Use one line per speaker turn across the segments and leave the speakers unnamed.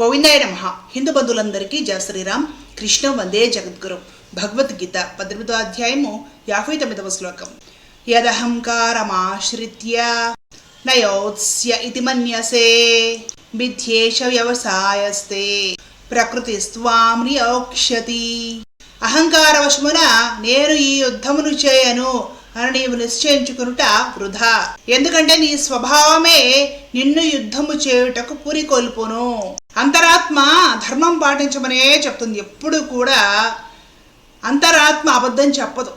గోవిందాయ నమ. హిందూ బంధువులందరికీ జయ శ్రీరామ్. కృష్ణ వందే జగద్గురు. భగవద్గీత పద్దెనిమిదో అధ్యాయము యాభై తొమ్మిదవ శ్లోకం. యదహంకారమాశ్రిత్య నయోత్స్య ఇది మన్యసే. విధ్యేష వ్యవసాయస్తే. ప్రకృతి స్వామిని నియోక్ష్యతి. అహంకార వశమున నేను ఈ యుద్ధమును చేయను అని నీవు నిశ్చయించుకునుట వృధా. ఎందుకంటే నీ స్వభావమే నిన్ను యుద్ధము చేయుటకు పురికొల్పును. అంతరాత్మ ధర్మం పాటించమనే చెప్తుంది. ఎప్పుడు కూడా అంతరాత్మ అబద్ధం చెప్పదు.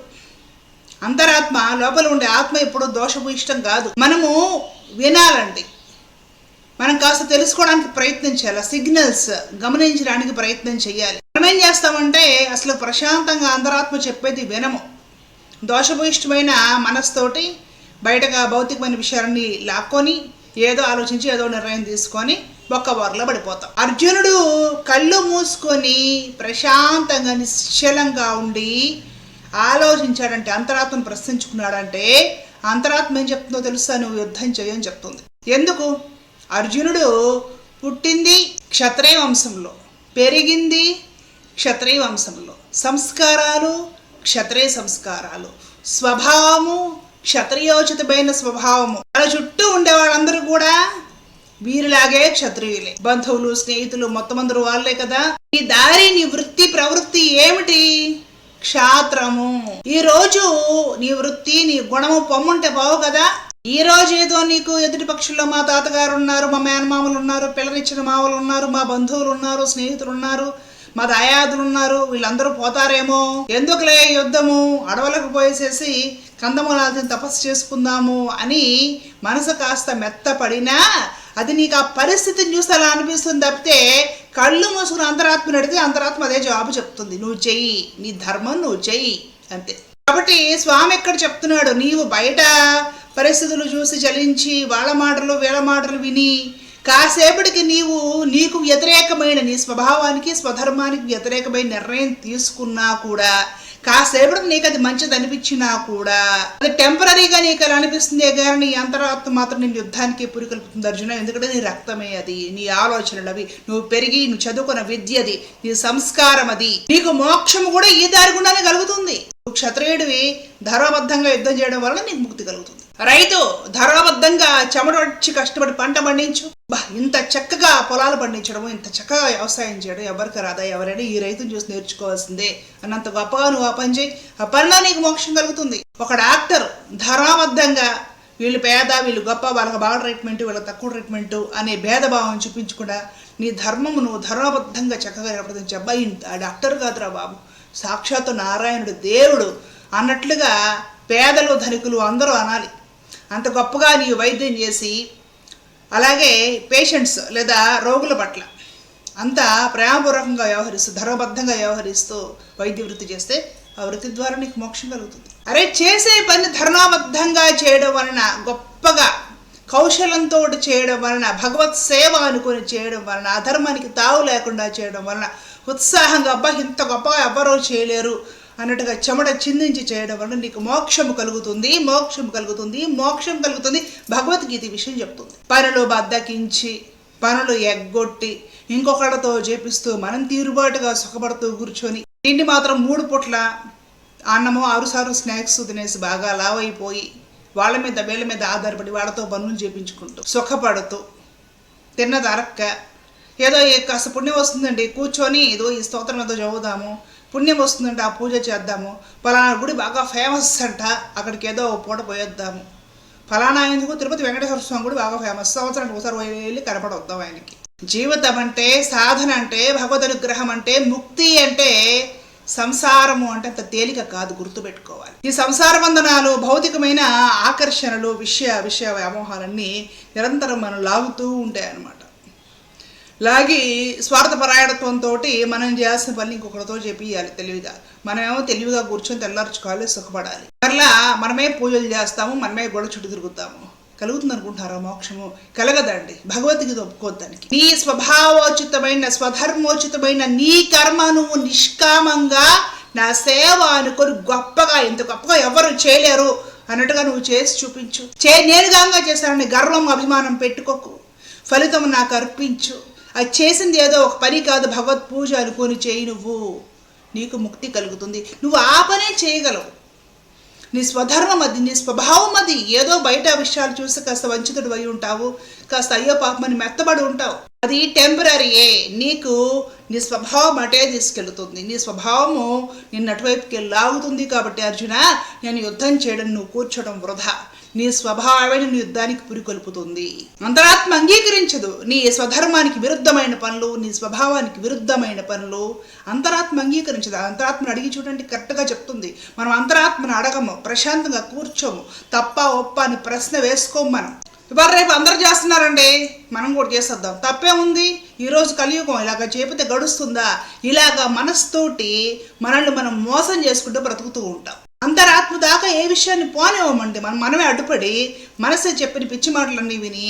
అంతరాత్మ లోపల ఉండే ఆత్మ ఎప్పుడు దోషపు ఇష్టం కాదు. మనము వినాలండి. మనం కాస్త తెలుసుకోవడానికి ప్రయత్నం చేయాలి. సిగ్నల్స్ గమనించడానికి ప్రయత్నం చేయాలి. మనం ఏం చేస్తామంటే అసలు ప్రశాంతంగా అంతరాత్మ చెప్పేది వినము. దోషభూయిష్టమైన మనస్తోటి బయటగా భౌతికమైన విషయాన్ని లాక్కొని ఏదో ఆలోచించి ఏదో నిర్ణయం తీసుకొని ఒక్క వరలో పడిపోతాం. అర్జునుడు కళ్ళు మూసుకొని ప్రశాంతంగా నిశ్చలంగా ఉండి ఆలోచించాడంటే అంతరాత్మను ప్రశ్నించుకున్నాడంటే అంతరాత్మ ఏం చెప్తుందో తెలుసా? నువ్వు యుద్ధం చేయని చెప్తుంది. ఎందుకు? అర్జునుడు పుట్టింది క్షత్రియ వంశంలో పెరిగింది క్షత్రియ వంశంలో. సంస్కారాలు క్షత్రియ సంస్కారాలు. స్వభావము క్షత్రియోచితమైన స్వభావము. వాళ్ళ చుట్టూ ఉండే వాళ్ళందరూ కూడా వీరిలాగే క్షత్రియులే. బంధువులు స్నేహితులు మొత్తం అందరూ వాళ్ళే కదా? ఈ దారి నీ వృత్తి ప్రవృత్తి ఏమిటి? క్షాత్రము. ఈ రోజు నీ వృత్తి నీ గుణము పొమ్ముంటే బావు కదా? ఈ రోజు ఏదో నీకు ఎదుటి పక్షుల్లో మా తాతగారు ఉన్నారు మా మేనమామలు ఉన్నారు పిల్లనిచ్చిన మామలు ఉన్నారు మా బంధువులు ఉన్నారు స్నేహితులు ఉన్నారు మా దాయాదులు ఉన్నారు వీళ్ళందరూ పోతారేమో? ఎందుకులే యుద్ధము? అడవులకు పోయేసేసి కందమూలాలను తపస్సు చేసుకుందాము అని మనసు కాస్త మెత్తపడినా అది నీకు ఆ పరిస్థితిని చూస్తే అలా అనిపిస్తుంది తప్పితే కళ్ళు మూసుకుని అంతరాత్మ అడిగితే అంతరాత్మ అదే జవాబు చెప్తుంది. నువ్వు చెయ్యి నీ ధర్మం నువ్వు చెయ్యి అంతే. కాబట్టి స్వామి ఎక్కడ చెప్తున్నాడు? నీవు బయట పరిస్థితులు చూసి చలించి వాళ్ళ మాటలు వీళ్ళ మాటలు విని కాసేపటికి నీవు నీకు వ్యతిరేకమైన నీ స్వభావానికి స్వధర్మానికి వ్యతిరేకమైన నిర్ణయం తీసుకున్నా కూడా కాసేపటికి నీకు అది మంచిది అనిపించినా కూడా అది టెంపరీగా నీకు అలా అనిపిస్తుందే కానీ నీ అంతరాత్మ మాత్రం నేను యుద్ధానికి పురికల్పుతుంది అర్జున. ఎందుకంటే నీ రక్తమే అది నీ ఆలోచనలు అవి. నువ్వు పెరిగి నువ్వు చదువుకున్న విద్య అది నీ సంస్కారం అది. నీకు మోక్షము కూడా ఈ దారి గుండానే కలుగుతుంది. నువ్వు క్షత్రియుడివి ధర్మబద్ధంగా యుద్ధం చేయడం వలన నీకు ముక్తి కలుగుతుంది. రైతు ధర్మబద్ధంగా చెమటొచ్చి కష్టపడి పంట పండించు. బా ఇంత చక్కగా పొలాలు పండించడము ఇంత చక్కగా వ్యవసాయం చేయడం ఎవరికి రాదా? ఎవరైనా ఈ రైతును చూసి నేర్చుకోవాల్సిందే. అన్నంత గొప్పగా నువ్వు ఆ పని చేయి. ఆ పనిలో నీకు మోక్షం కలుగుతుంది. ఒక డాక్టర్ ధరాబద్ధంగా వీళ్ళు పేద వీళ్ళు గొప్ప వాళ్ళకి బాగా ట్రీట్మెంట్ వీళ్ళకి తక్కువ ట్రీట్మెంట్ అనే భేదభావం చూపించకుండా నీ ధర్మము నువ్వు ధర్మబద్ధంగా చక్కగా నిర్వర్తించి అబ్బాయి ఆ డాక్టర్ కాదురా బాబు. సాక్షాత్తు నారాయణుడు దేవుడు అన్నట్లుగా పేదలు ధనికులు అందరూ అనాలి. అంత గొప్పగా నీవు వైద్యం చేసి అలాగే పేషెంట్స్ లేదా రోగుల పట్ల అంత ప్రేమపూర్వకంగా వ్యవహరిస్తూ ధర్మబద్ధంగా వ్యవహరిస్తూ వైద్య వృత్తి చేస్తే ఆ వృత్తి ద్వారా నీకు మోక్షం కలుగుతుంది. అరే చేసే పని ధర్మబద్ధంగా చేయడం వలన గొప్పగా కౌశలంతో చేయడం వలన భగవత్ సేవ అనుకుని చేయడం వలన అధర్మానికి తావు లేకుండా చేయడం వలన ఉత్సాహంగా అబ్బా ఇంత గొప్పగా ఎవ్వరూ చేయలేరు అన్నట్టుగా చెమట చిందించి చేయడం వలన నీకు మోక్షము కలుగుతుంది మోక్షం కలుగుతుంది మోక్షం కలుగుతుంది. భగవద్గీత విషయం చెప్తుంది. పనులు బద్దకించి పనులు ఎగ్గొట్టి ఇంకొకళ్ళతో చేపిస్తూ మనం తీరుబాటుగా సుఖపడుతూ కూర్చొని తిండి మాత్రం మూడు పుట్ల అన్నము ఆరుసారు స్నాక్స్ తినేసి బాగా లావైపోయి వాళ్ళ మీద వీళ్ళ మీద ఆధారపడి వాళ్ళతో పనులు చేపించుకుంటూ సుఖపడుతూ తిన్నది అరక్క ఏదో కాస్త పుణ్యం వస్తుందండి. కూర్చొని ఏదో ఈ స్తోత్రం ఏదో చదువుదాము పుణ్యం వస్తుందంటే ఆ పూజ చేద్దాము. పలానా గుడి బాగా ఫేమస్ అంట అక్కడికి ఏదో పూట పోయొద్దాము. ఫలానా ఎందుకు తిరుపతి వెంకటేశ్వర స్వామి గుడి బాగా ఫేమస్ సంవత్సరానికి ఒకసారి వెళ్ళి కనపడొద్దాం ఆయనకి. జీవితం అంటే సాధన అంటే భగవద్ అనుగ్రహం అంటే ముక్తి అంటే సంసారము అంటే అంత తేలిక కాదు గుర్తుపెట్టుకోవాలి. ఈ సంసార బంధనాలు భౌతికమైన ఆకర్షణలు విషయ విషయ వ్యామోహాలన్నీ నిరంతరం మనం లాగుతూ ఉంటాయి అన్నమాట లాగి స్వార్థపరాయణత్వంతో మనం చేయాల్సిన పని ఇంకొకరితో చేపియాలి తెలివిగా. మనమేమో తెలివిగా కూర్చొని తెల్లార్చుకోవాలి సుఖపడాలి. మరలా మనమే పూజలు చేస్తాము మనమే గొడవ చుట్టూ తిరుగుతాము. కలుగుతుంది అనుకుంటారా మోక్షము? కలగదండి. భగవద్గీత ఒప్పుకోద్దానికి నీ స్వభావోచితమైన స్వధర్మోచితమైన నీ కర్మ నువ్వు నిష్కామంగా నా సేవ అనుకొని గొప్పగా ఇంత గొప్పగా ఎవరు చేయలేరు అన్నట్టుగా నువ్వు చేసి చూపించు. చే నేనుగాంగా చేశానని గర్వం అభిమానం పెట్టుకోకు. ఫలితం నాకు అర్పించు. అది చేసింది ఏదో ఒక పని కాదు భగవత్ పూజ అనుకొని చేయి నువ్వు. నీకు ముక్తి కలుగుతుంది. నువ్వు ఆ పనే చేయగలవు. నీ స్వధర్మం అది నీ స్వభావం అది. ఏదో బయట విషయాలు చూసి కాస్త వంచితుడు అయి ఉంటావు. కాస్త అయ్యో పాపమని మెత్తబడి ఉంటావు. అది టెంపరీయే నీకు నీ స్వభావం అటే తీసుకెళ్తుంది. నీ స్వభావము నిన్ను అటువైపుకి లాగుతుంది కాబట్టి అర్జున నేను యుద్ధం చేయడం నువ్వు కూర్చోడం వృధా. నీ స్వభావాన్ని నీ యుద్ధానికి పురికొల్పుతుంది. అంతరాత్మ అంగీకరించదు. నీ స్వధర్మానికి విరుద్ధమైన పనులు నీ స్వభావానికి విరుద్ధమైన పనులు అంతరాత్మ అంగీకరించదు. అంతరాత్మను అడిగి చూడండి కరెక్ట్గా చెప్తుంది. మనం అంతరాత్మను అడగము ప్రశాంతంగా కూర్చోము తప్ప ఒప్ప అని ప్రశ్న వేసుకోము మనం. ఇవాళ రేపు అందరు చేస్తున్నారండి. మనం కూడా చేసేద్దాం. తప్పే ఉంది. ఈరోజు కలియుగం ఇలాగ చేపితే గడుస్తుందా? ఇలాగ మనస్తోటి మనల్ని మనం మోసం చేసుకుంటూ బ్రతుకుతూ ఉంటాం. అంతరాత్మ దాకా ఏ విషయాన్ని పోనివ్వమండి. మనం మనమే అడ్డుపడి మనసే చెప్పిన పిచ్చి మాటలన్నీ విని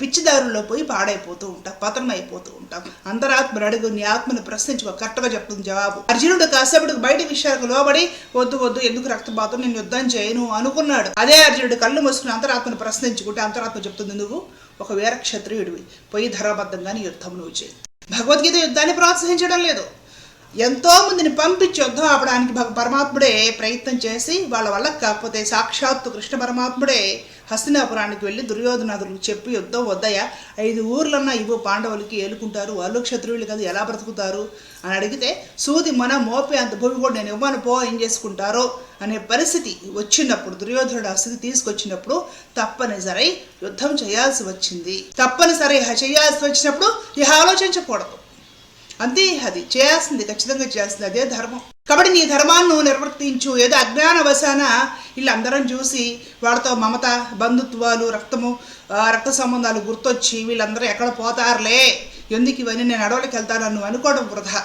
పిచ్చి దారుల్లో పోయి పాడైపోతూ ఉంటాం పతనం అయిపోతూ ఉంటాం. అంతరాత్మను అడుగు నీ ఆత్మను ప్రశ్నించుకో కరెక్ట్గా చెప్తుంది జవాబు. అర్జునుడు కాసేపటికి బయట విషయాలకు లోబడి వద్దు వద్దు ఎందుకు రక్తపాతం? నేను యుద్ధం చేయను అనుకున్నాడు. అదే అర్జునుడు కళ్ళు మూసుకుని అంతరాత్మను ప్రశ్నించుకుంటే అంతరాత్మ చెప్తుంది నువ్వు ఒక వీరక్షత్రియుడివి. పోయి ధరాబద్ధంగాని యుద్ధం నువ్వు చేయి. భగవద్గీత యుద్ధాన్ని ప్రోత్సహించడం లేదు. ఎంతో మందిని పంపించి యుద్ధం ఆపడానికి పరమాత్ముడే ప్రయత్నం చేసి వాళ్ళ వల్ల కాకపోతే సాక్షాత్తు కృష్ణ పరమాత్ముడే హస్తినాపురానికి వెళ్ళి దుర్యోధనాథులకు చెప్పి యుద్ధం వద్దయ్యా ఐదు ఊర్లన్నా ఇవ్వు పాండవులకి ఏలుకుంటారు వాళ్ళు క్షత్రియులు కదా ఎలా బ్రతుకుతారు? అని అడిగితే సూది మన మోపే అంత భూమి కూడా నేను ఇవ్వను పో ఏం చేసుకుంటారో? అనే పరిస్థితి వచ్చినప్పుడు దుర్యోధనుడు ఆ స్థితి తీసుకొచ్చినప్పుడు తప్పనిసరి యుద్ధం చేయాల్సి వచ్చింది. తప్పనిసరి చేయాల్సి వచ్చినప్పుడు ఇహ ఆలోచించకూడదు. అంతే అది. చేయాల్సింది ఖచ్చితంగా చేయాల్సింది అదే ధర్మం. కాబట్టి నీ ధర్మాన్ని నువ్వు నిర్వర్తించు. ఏదో అజ్ఞానవశాన వీళ్ళందరం చూసి వాళ్ళతో మమత బంధుత్వాలు రక్తము రక్త సంబంధాలు గుర్తొచ్చి వీళ్ళందరూ ఎక్కడ పోతారులే? ఎందుకు ఇవన్నీ నేను అడవులకు వెళ్తాను నువ్వు అనుకోవడం వృధా.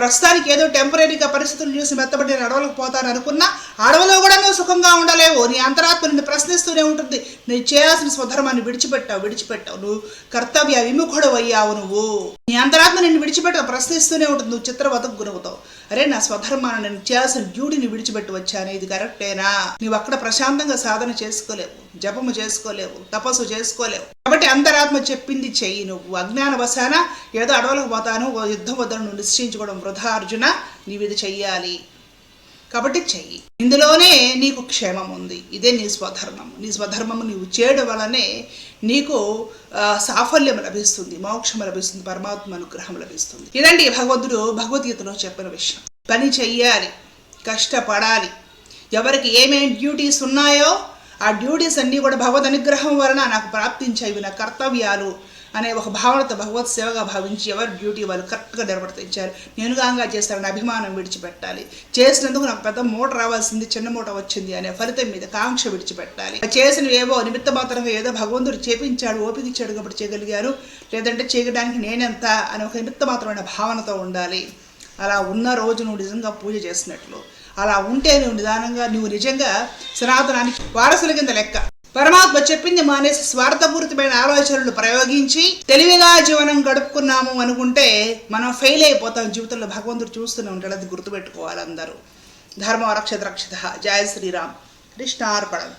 ప్రస్తుతానికి ఏదో టెంపరీగా పరిస్థితులు చూసి మెత్తబడి నేను అడవులకు పోతాను అనుకున్నా అడవిలో కూడా నువ్వు సుఖంగా ఉండలేవు. నీ అంతరాత్మ నిన్ను ప్రశ్నిస్తూనే ఉంటుంది. నువ్వు చేయాల్సిన స్వధర్మాన్ని విడిచిపెట్టావు విడిచిపెట్టావు. నువ్వు కర్తవ్య విముఖుడు అయ్యావు నువ్వు. నీ అంతరాత్మ నిన్ను విడిచిపెట్టావు ప్రశ్నిస్తూనే ఉంటుంది. నువ్వు చిత్రవతకు గురవుతావు. అరే నా స్వధర్మాన్ని నేను చేయాల్సిన డ్యూటీని విడిచిపెట్టి వచ్చాను. ఇది కరెక్టేనా? నువ్వు అక్కడ ప్రశాంతంగా సాధన చేసుకోలేవు. జపము చేసుకోలేవు తపస్సు చేసుకోలేవు. కాబట్టి అంతరాత్మ చెప్పింది చెయ్యి నువ్వు. అజ్ఞానవశాన ఏదో అడవులకు పోతాను ఓ యుద్ధం వద్దను నువ్వు నిశ్చయించుకోవడం వృధా అర్జున నీవు ఇది చెయ్యాలి. కాబట్టి చెయ్యి. ఇందులోనే నీకు క్షేమం ఉంది. ఇదే నీ స్వధర్మం నీ స్వధర్మము నీవు చేయడం వలనే నీకు సాఫల్యం లభిస్తుంది మోక్షం లభిస్తుంది పరమాత్మ అనుగ్రహం లభిస్తుంది. ఇదండి భగవంతుడు భగవద్గీతలో చెప్పిన విషయం. పని చెయ్యాలి కష్టపడాలి. ఎవరికి ఏమేమి డ్యూటీస్ ఉన్నాయో ఆ డ్యూటీస్ అన్నీ కూడా భగవద్ అనుగ్రహం వలన నాకు ప్రాప్తించేవి నా కర్తవ్యాలు అనే ఒక భావనతో భగవత్ సేవగా భావించి ఎవరి డ్యూటీ వాళ్ళు కరెక్ట్గా నిర్వర్తించారు. నేను గాంగా చేస్తారని అభిమానం విడిచిపెట్టాలి. చేసినందుకు నాకు పెద్ద మూట రావాల్సింది చిన్న మూట వచ్చింది అనే ఫలితం మీద కాంక్ష విడిచిపెట్టాలి. చేసిన ఏవో నిమిత్త మాత్రంగా ఏదో భగవంతుడు చేపించాడు ఓపిక ఇచ్చాడు కాబట్టి చేయగలిగారు లేదంటే చేయడానికి నేనెంత అనే ఒక నిమిత్త మాత్రమైన భావనతో ఉండాలి. అలా ఉన్న రోజు నువ్వు నిజంగా పూజ చేసినట్లు. అలా ఉంటే నువ్వు నిదానంగా నువ్వు నిజంగా సనాతనానికి వారసుల కింద లెక్క. పరమాత్మ చెప్పింది మానేసి స్వార్థపూరితమైన ఆలోచనలు ప్రయోగించి తెలివిగా జీవనం గడుపుకున్నాము అనుకుంటే మనం ఫెయిల్ అయిపోతాం జీవితంలో. భగవంతుడు చూస్తూనే ఉంటాడు అది గుర్తుపెట్టుకోవాలి అందరూ. ధర్మ రక్షత. రక్షిత జయ శ్రీరామ్. కృష్ణార్పణం.